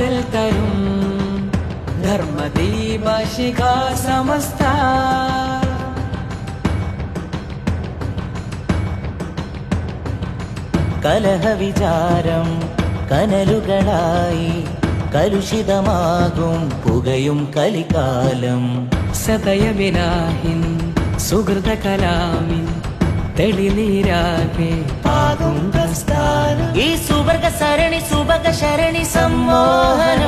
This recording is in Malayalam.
കാതൽ തരും ധർമ്മദീപ സമസ്ത കലഹ കലഹവിചാരം കനലുകളായി കലുഷിതമാകും പുകയും കലികാലം സതയവിനാഹിൻ സുഹൃത കലാമിൻ തെളിനീരാകെ പാകും പ്രസ്ഥാനം సువర్గ సరణి సుభగ శరణి సమ్మోహన.